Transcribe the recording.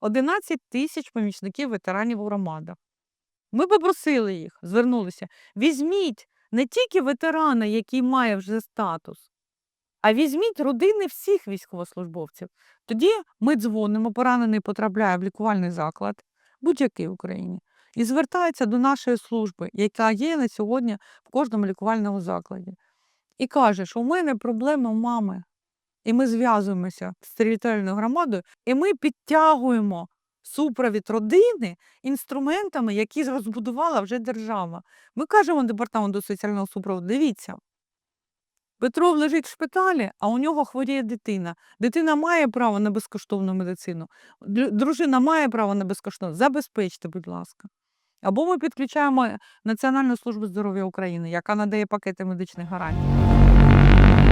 11 тисяч помічників ветеранів у громадах. Ми попросили їх, звернулися. Візьміть не тільки ветерана, який має вже статус, а візьміть родини всіх військовослужбовців. Тоді ми дзвонимо, поранений потрапляє в лікувальний заклад, будь-який в Україні, і звертається до нашої служби, яка є на сьогодні в кожному лікувальному закладі, і каже, що у мене проблема мами. І ми зв'язуємося з територіальною громадою, і ми підтягуємо супровід родини інструментами, які розбудувала вже держава. Ми кажемо департаменту соціального супроводу: дивіться, Петров лежить в шпиталі, а у нього хворіє дитина. Дитина має право на безкоштовну медицину. Дружина має право на безкоштовну. Забезпечте, будь ласка. Або ми підключаємо Національну службу здоров'я України, яка надає пакети медичних гарантій.